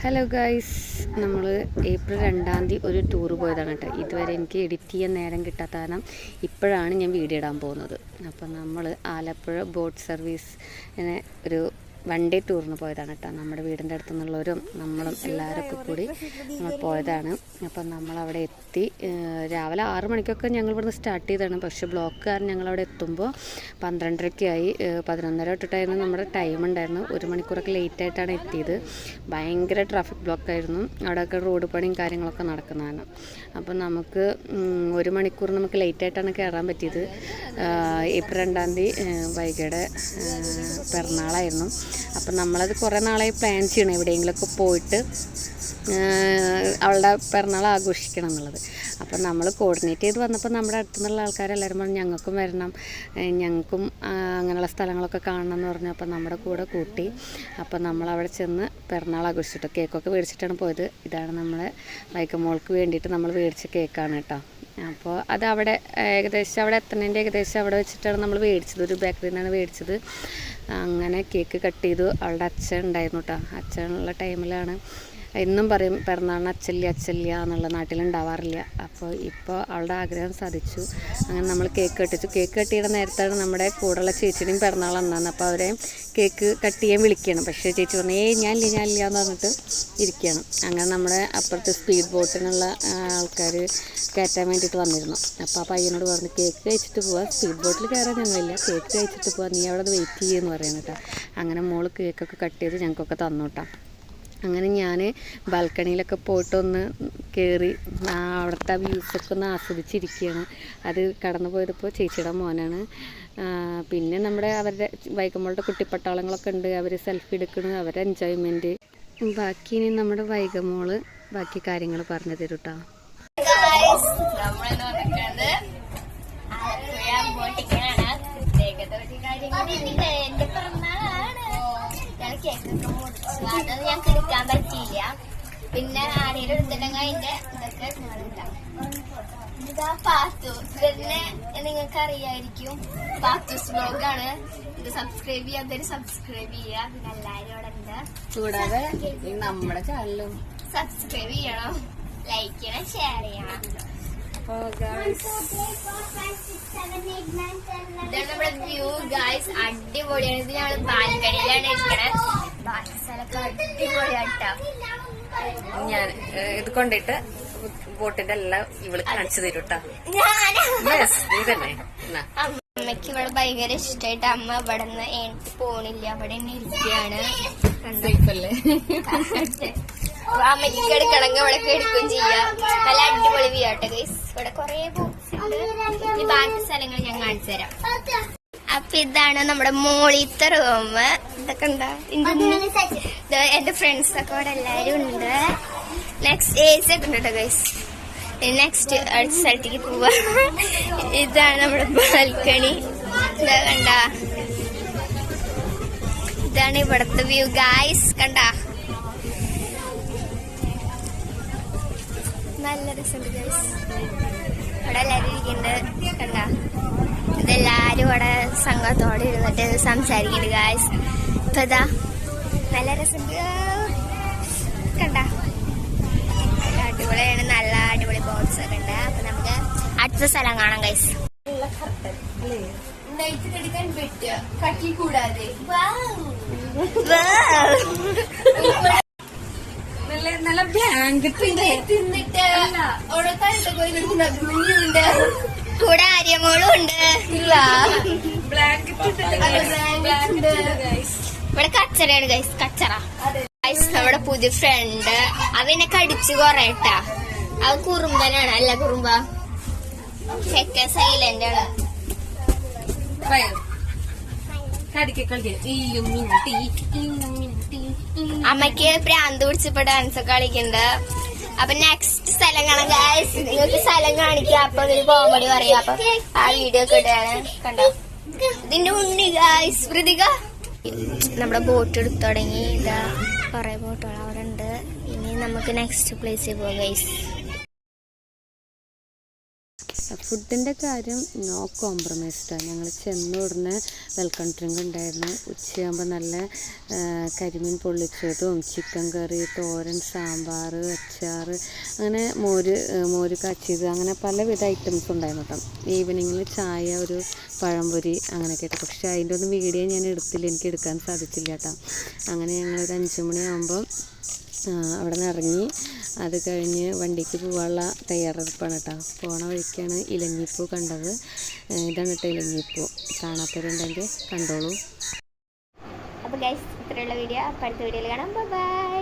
Hello guys നമ്മൾ April രണ്ടാം തീയതി ഒരു ടൂർ പോയതാണ് കേട്ടോ. ഇതുവരെ എനിക്ക് എഡിറ്റ് ചെയ്യാൻ നേരം കിട്ടാത്ത കാരണം ഇപ്പോഴാണ് ഞാൻ വീഡിയോ ഇടാൻ പോകുന്നത്. അപ്പം നമ്മൾ ആലപ്പുഴ ബോട്ട് സർവീസിനെ ഒരു ഡേ ടൂറിന് പോയതാണ് കേട്ടോ. നമ്മുടെ വീടിന്റെ അടുത്തു നിന്നുള്ളവരും നമ്മളും എല്ലാവരൊക്കെ കൂടി നമ്മൾ പോയതാണ്. അപ്പം നമ്മളവിടെ എത്തി. രാവിലെ ആറ് മണിക്കൊക്കെ ഞങ്ങൾ ഇവിടുന്ന് സ്റ്റാർട്ട് ചെയ്തതാണ്. പക്ഷേ ബ്ലോക്ക് കാരണം ഞങ്ങൾ അവിടെ എത്തുമ്പോൾ ഏഹ് പതിനൊന്നര തൊട്ടിട്ടായിരുന്നു നമ്മുടെ ടൈം ഉണ്ടായിരുന്നു. ഒരു മണിക്കൂറൊക്കെ ലേറ്റ് ആയിട്ടാണ് എത്തിയത്. ഭയങ്കര ട്രാഫിക് ബ്ലോക്ക് ആയിരുന്നു. അവിടെയൊക്കെ റോഡ് പണിയും കാര്യങ്ങളൊക്കെ നടക്കുന്നതാണ്. അപ്പം നമുക്ക് ഒരു മണിക്കൂർ നമുക്ക് ലേറ്റ് ആയിട്ടാണ് കയറാൻ പറ്റിയത്. ഏപ്രിൽ രണ്ടാം തീയതി വൈകിയുടെ പിറന്നാളായിരുന്നു. അപ്പം നമ്മളത് കുറേ നാളായി പ്ലാൻ ചെയ്യണം എവിടെയെങ്കിലുമൊക്കെ പോയിട്ട് അവളുടെ പിറന്നാൾ ആഘോഷിക്കണം എന്നുള്ളത്. അപ്പം നമ്മൾ കോർഡിനേറ്റ് ചെയ്ത് വന്നപ്പോൾ നമ്മുടെ അടുത്തുനിന്നുള്ള ആൾക്കാരെല്ലാവരും പറഞ്ഞു ഞങ്ങൾക്കും വരണം. ഞങ്ങൾക്കും അങ്ങനെയുള്ള സ്ഥലങ്ങളൊക്കെ കാണണം എന്ന് പറഞ്ഞു. അപ്പം നമ്മുടെ കൂടെ കൂട്ടി അപ്പം നമ്മൾ അവിടെ ചെന്ന് പിറന്നാൾ ആഘോഷിച്ചിട്ട് കേക്കൊക്കെ മേടിച്ചിട്ടാണ് പോയത്. ഇതാണ് നമ്മളെ വൈക്കമോൾക്ക് വേണ്ടിയിട്ട് നമ്മൾ മേടിച്ച കേക്കാണ് കേട്ടോ. അപ്പോൾ അത് അവിടെ ഏകദേശം അവിടെ എത്തണേന്റെ ഏകദേശം അവിടെ വെച്ചിട്ടാണ് നമ്മൾ മേടിച്ചത്. ഒരു ബേക്കറിയിൽ നിന്നാണ് മേടിച്ചത്. അങ്ങനെ കേക്ക് കട്ട് ചെയ്തു. അവളുടെ അച്ഛൻ ഉണ്ടായിരുന്നു കേട്ടോ അച്ഛനുള്ള ടൈമിലാണ് എന്നും പറയും പിറന്നാളിന് അച്ചല്യ അച്ചല്യ എന്നുള്ള നാട്ടിലുണ്ടാവാറില്ല. അപ്പോൾ ഇപ്പോൾ അവളുടെ ആഗ്രഹം സാധിച്ചു. അങ്ങനെ നമ്മൾ കേക്ക് കെട്ടിച്ചു. കേക്ക് കെട്ടിയുടെ നേരത്താണ് നമ്മുടെ കൂടെയുള്ള ചേച്ചിയുടെയും പിറന്നാൾ അന്നാന്ന്. അപ്പോൾ അവരെ കേക്ക് കട്ട് ചെയ്യാൻ വിളിക്കണം പക്ഷേ ചേച്ചി പറഞ്ഞു ഏയ് ഞാൻ ഇല്ല എന്ന് പറഞ്ഞിട്ട് ഇരിക്കുകയാണ്. അങ്ങനെ നമ്മുടെ അപ്പുറത്ത് സ്പീഡ് ബോട്ടിനുള്ള ആൾക്കാർ കയറ്റാൻ വേണ്ടിയിട്ട് വന്നിരുന്നു. അപ്പോൾ ആ പയ്യനോട് പറഞ്ഞു കേക്ക് കഴിച്ചിട്ട് പോവാം. സ്പീഡ് ബോട്ടിൽ കയറാൻ ഞങ്ങളില്ല കേക്ക് കഴിച്ചിട്ട് പോവാം. നീ അവിടെ വെയിറ്റ് ചെയ്യുമെന്ന് പറയുന്നു കേട്ടോ. അങ്ങനെ മോൾ കേക്കൊക്കെ കട്ട് ചെയ്ത് ഞങ്ങൾക്കൊക്കെ തന്നു കേട്ടോ. അങ്ങനെ ഞാൻ ബാൽക്കണിയിലൊക്കെ പോയിട്ടൊന്ന് കയറി അവിടുത്തെ വ്യൂസൊക്കെ ഒന്ന് ആസ്വദിച്ചിരിക്കുകയാണ്. അത് കടന്നു പോയതിപ്പോൾ ചേച്ചിയുടെ മോനാണ്. പിന്നെ നമ്മുടെ അവരുടെ വൈകമ്മളുടെ കുട്ടിപ്പട്ടാളങ്ങളൊക്കെ ഉണ്ട്. അവർ സെൽഫി എടുക്കണ് അവരുടെ എൻജോയ്മെന്റ് ബാക്കി ഇനി നമ്മുടെ വൈകമോൾ ബാക്കി കാര്യങ്ങൾ പറഞ്ഞു തരും കേട്ടോ എന്റെ നമ്മളിന്ന് പറ്റിയില്ല പിന്നെ അതിന്റെ ഇതൊക്കെ ഇതാ ഇതിനെ നിങ്ങൾക്ക് അറിയായിരിക്കും പാത്തൂസ് ബ്ലോഗാണ് ഇത് സബ്സ്ക്രൈബ് ചെയ്യാത്തവര് സബ്സ്ക്രൈബ് ചെയ്യുക പിന്നെ എല്ലാരും ഉണ്ട് കൂടാതെ നമ്മുടെ ചാനലും സബ്സ്ക്രൈബ് ചെയ്യണം. ലൈക്ക് ചെയ്യണം ഷെയർ ചെയ്യണം. ഇതാണ് നമ്മുടെ വ്യൂ ഗായ്സ് അടിപൊളിയാണ്. ഇത് ഞങ്ങൾ ബാൽക്കണിയിലാണ് ഇരിക്കണത് ബാക്കി സ്ഥലമൊക്കെ അടിപൊളിയാട്ടോ ഞാൻ ഇത് കൊണ്ടിട്ട് ബോട്ടിന്റെ എല്ലാം ഇവൾ കാണിച്ചു തരും നീ തന്നെ. അമ്മയ്ക്ക് ഇവിടെ ഭയങ്കര ഇഷ്ടമായിട്ട് അമ്മ ഇവിടെ നിന്ന് എനിക്ക് പോണില്ല. അവിടെ തന്നെ ഇരിക്കുകയാണ് കണ്ടോ? അമ്മയ്ക്ക് കിടക്കണമെങ്കിൽ ഇവിടെ എടുക്കുകയും ചെയ്യാം. നല്ല അടിപൊളി വ്യൂ ആട്ടെ ഗൈസ് ഇവിടെ കൊറേ ബുക്സ് ഉണ്ട്. ഈ ബാക്കി സ്ഥലങ്ങൾ ഞാൻ കാണിച്ചു തരാം. അപ്പൊ ഇതാണ് നമ്മുടെ മോളിത്തെ റൂം ഇതൊക്കെ എന്താ? എന്റെ ഫ്രണ്ട്സ് ഒക്കെ ഇവിടെ എല്ലാരും ഉണ്ട്. നെക്സ്റ്റ് ഏസ് ഒക്കെ ഉണ്ട് കേട്ടോ ഗൈസ് നെക്സ്റ്റ് അടുത്ത സ്ഥലത്തേക്ക് പോവാ. ഇതാണ് നമ്മുടെ ബാൽക്കണി. ഇതാ കണ്ട. ഇതാണ് ഇവിടത്തെ വ്യൂ ഗായ്സ് കണ്ട? നല്ല രസമുണ്ട് ഗൈസ് ഇവിടെ എല്ലാവരും ഇരിക്കുന്നുണ്ട്. കണ്ട? ഇതെല്ലാരും ഇവിടെ സംഘത്തോടെ ഇരുന്നിട്ട് സംസാരിക്കുന്നുണ്ട് ഗായ്സ് ഇപ്പൊ ഇതാ നല്ല രസമുണ്ട്. കണ്ട? അടിപൊളിയാണ്. നല്ല അടിപൊളി ബോട്ട്സ് ഒക്കെ ഉണ്ട്. അപ്പൊ നമുക്ക് അടുത്ത സ്ഥലം കാണാം ഗൈസ് കട്ടി കൂടാതെ. തിന്നിട്ട് പോയി കൂടെ ആര്യമോളും ഉണ്ട്. ഇല്ല. ഇവിടെ കച്ചറയാണ് ഗൈസ് കച്ചറ. ഗൈസ് നമ്മുടെ പുതിയ ഫ്രണ്ട് അവനെ കടിച്ചു കൊറേട്ടാ. അവൻ കുറുമ്പനാണ്. അല്ല കുറുമ്പ. ചെക്ക സൈലന്റ് ആണ്. അമ്മയ്ക്ക് പ്രാന്ത് പിടിച്ചപ്പോ ഡാൻസ് ഒക്കെ കളിക്കുന്നുണ്ട് അപ്പൊ നെക്സ്റ്റ് സ്ഥലം കാണാം ഗായസ് നിങ്ങൾക്ക് സ്ഥലം കാണിക്കാം. അപ്പൊ ഒരു കോമഡി പറയാം. അപ്പൊ ആ വീഡിയോ ഒക്കെ കണ്ടോ? ഇതിന്റെ ഉണ്ണി ഗായ്സ് പ്രതിക നമ്മുടെ ബോട്ട് എടുത്തു തുടങ്ങി. ഇതാ കുറെ ബോട്ടുകൾ അവിടെ ഉണ്ട്. ഇനി നമുക്ക് നെക്സ്റ്റ് പ്ലേസിൽ പോകാം ഗൈസ് ഫുഡിന്റെ കാര്യം നോ കോംപ്രമൈസ്ഡാണ് ഞങ്ങൾ ചെന്ന ഉടനെ വെൽക്കം ഡ്രിങ്ക് ഉണ്ടായിരുന്നു. ഉച്ചയാകുമ്പോൾ നല്ല കരിമീൻ പൊള്ളിച്ചതും ചിക്കൻ കറി തോരൻ സാമ്പാർ അച്ചാർ അങ്ങനെ മോര് മോര് കാച്ചിയത്. അങ്ങനെ പലവിധ ഐറ്റംസ് ഉണ്ടായിരുന്നു കേട്ടോ ഈവനിങ്ങിൽ ചായ ഒരു പഴംപൊരി അങ്ങനെയൊക്കെ ആയിട്ട്. പക്ഷേ അതിന്റെ ഒന്നും വീഡിയോ ഞാൻ എടുത്തില്ല. എനിക്ക് എടുക്കാൻ സാധിച്ചില്ല കേട്ടോ അങ്ങനെ ഞങ്ങൾ ഒരു അഞ്ച് മണിയാകുമ്പോൾ അവിടെ നിന്ന് ഇറങ്ങി. അത് കഴിഞ്ഞ് വണ്ടിക്ക് പോകാനുള്ള തയ്യാറെടുപ്പാണ് കേട്ടോ പോണ വഴിക്കാണ് ഇലഞ്ഞിപ്പൂ കണ്ടത്. ഇതാണ് കേട്ടോ ഇലഞ്ഞിപ്പൂ. കാണാത്തവരുണ്ടെങ്കിൽ കണ്ടോളൂ. അപ്പോൾ ഗൈസ് ഇത്രയുള്ള വീഡിയോ അടുത്ത വീഡിയോയിൽ കാണാം. ബൈ